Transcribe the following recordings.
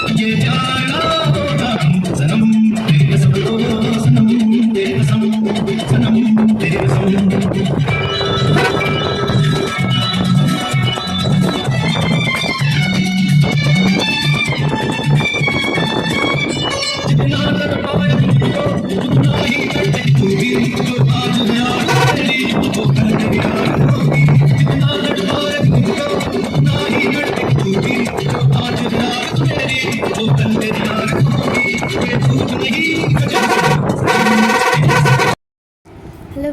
Thank you.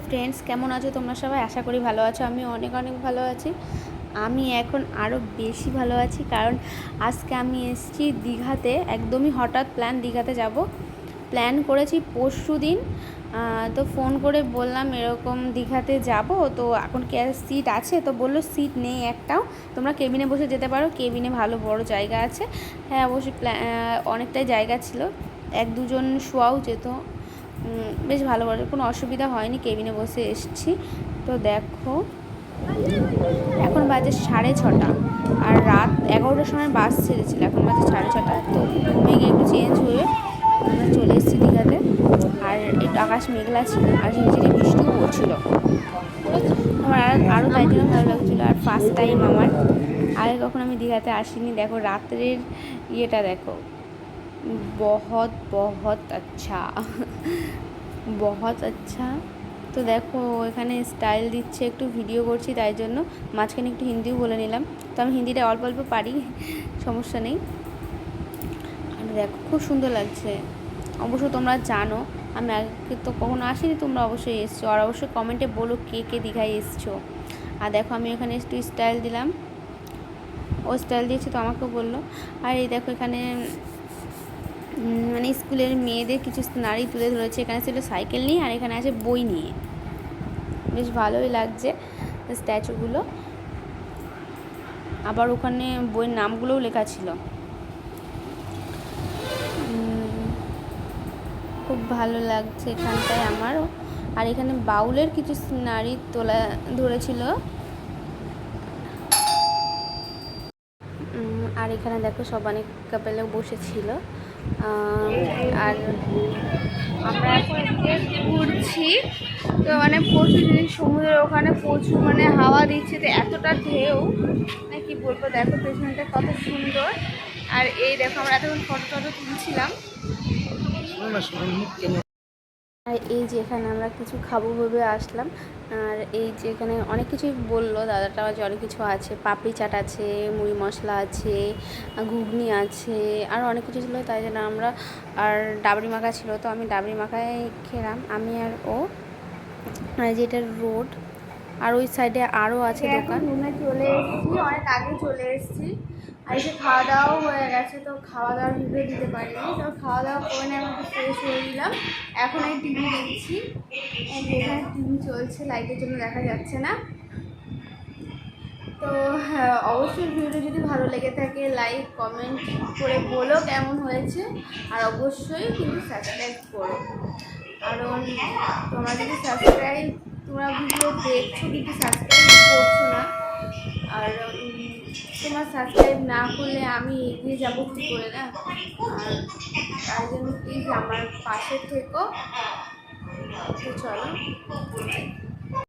Friends কেমন আছো তোমরা সবাই? আশা করি ভালো আছো আমি অনেক অনেক ভালো আছি। আমি এখন আরও বেশি ভালো আছি কারণ আজকে আমি এসেছি দীঘাতে একদমই হঠাৎ প্ল্যান দীঘাতে যাব। প্ল্যান করেছি পরশু দিন তো ফোন করে বললাম এরকম দীঘাতে যাব তো এখন কে সিট আছে? তো বলল সিট নেই একটাও তোমরা কেবিনে বসে যেতে পারো কেবিনে ভালো বড় জায়গা আছে। হ্যাঁ অবশ্যই প্ল্যা- আহ, অনেকটাই জায়গা ছিল এক দুজন শোয়াও যেত। বেশ ভালো ভালো কোনো অসুবিধা হয়নি, কেবিনে বসে এসছি। তো দেখো, এখন বাজে সাড়ে ছটা। আর রাত এগারোটার সময় বাস ছেড়েছিল, এখন বাজে সাড়ে ছটা। তো ঘুমে গিয়ে একটু চেঞ্জ হয়ে আমরা চলে এসেছি দীঘাতে। আর একটু আকাশ মেঘলা ছিল, আর ঝিরিঝিরি বৃষ্টিও পড়ছিল। আমার আর, আরও তাই জন্য ভালো লাগছিল, আর ফার্স্ট টাইম আমার। আগে কখন আমি দীঘাতে আসিনি। দেখো, রাত্রের ইয়েটা দেখো। বহুত বহুত আচ্ছা বহুত আচ্ছা তো দেখো, এখানে স্টাইল দিচ্ছে, একটু ভিডিও করছি, তাই জন্য। মাঝখানে একটু হিন্দিও বলে নিলাম। তো আমি হিন্দিটা অল্প অল্প পারি, সমস্যা নেই। আর দেখো, খুব সুন্দর লাগছে। অবশ্য তোমরা জানো, আমি আগে তো কখনো আসিনি, তোমরা অবশ্যই এসছো। আর অবশ্যই কমেন্টে বলো কে কে দীঘায় এসছো। আর দেখো, আমি এখানে একটু স্টাইল দিলাম। ও স্টাইল দিয়েছে, তো আমাকেও বলল। আর এই দেখো, এখানে মানে স্কুলের মেয়েদের কিছু নারী তুলে ধরেছে। এখানে ছিল সাইকেল নিয়ে আর এখানে আছে বই নিয়ে। বেশ ভালোই লাগছে স্ট্যাচুগুলো। আবার ওখানে বইয়ের নামগুলোও লেখা ছিল। খুব ভালো লাগছে এখানটায় আমারও। আর এখানে বাউলের কিছু নারী তোলা ধরেছিল। আর এখানে দেখো সব অনেক কাপেলেও বসেছিল। আর আমরা এখন ঘুরছি। তো মানে প্রচুর সমুদ্রের ওখানে প্রচুর মানে হাওয়া দিচ্ছে, তো এতটা ঢেউ। মানে কি বলব, দেখো পেছনটা কত সুন্দর। আর এই দেখো, আমরা এতক্ষণ ফটো টটো তুলছিলাম আর এই যে এখানে আমরা কিছু খাব ভেবে আসলাম। আর এই যে এখানে অনেক কিছুই বলল, দাদাটা যে অনেক কিছু আছে, পাপড়ি চাট আছে, মুড়ি মশলা আছে, ঘুগনি আছে, আর অনেক কিছু ছিল, তাই জন্য আমরা আর ডাবরি মাখা ছিল, তো আমি ডাবরি মাখায় খেলাম। আমি আর ও, আর যেটা রোড আর ওই সাইডে আরও আছে দোকান। রুমে চলে এসেছি অনেক আগে চলে এসেছি। আর এসে খাওয়া দাওয়াও হয়ে গেছে তো খাওয়া দাওয়ার ভিডিও দিতে পারিনি। তো খাওয়া দাওয়া করে নিয়ে আমি একটু ফ্রেশ হয়ে দিলাম এখন এই টিভি দেখছি। এখানে টিভি চলছে লাইটের জন্য দেখা যাচ্ছে না। তো হ্যাঁ, অবশ্যই ভিডিও যদি ভালো লেগে থাকে লাইক কমেন্ট করে বলো কেমন হয়েছে। আর অবশ্যই কিন্তু সাবস্ক্রাইব করো। কারণ তোমরা যদি সাবস্ক্রাইব দেখছ কিন্তু সাবস্ক্রাইব করছ না, আর তোমার সাবস্ক্রাইব না করলে আমি এগিয়ে যাব কী করে, না? আর তার জন্য প্লিজ আমার পাশে থেকো। চলো।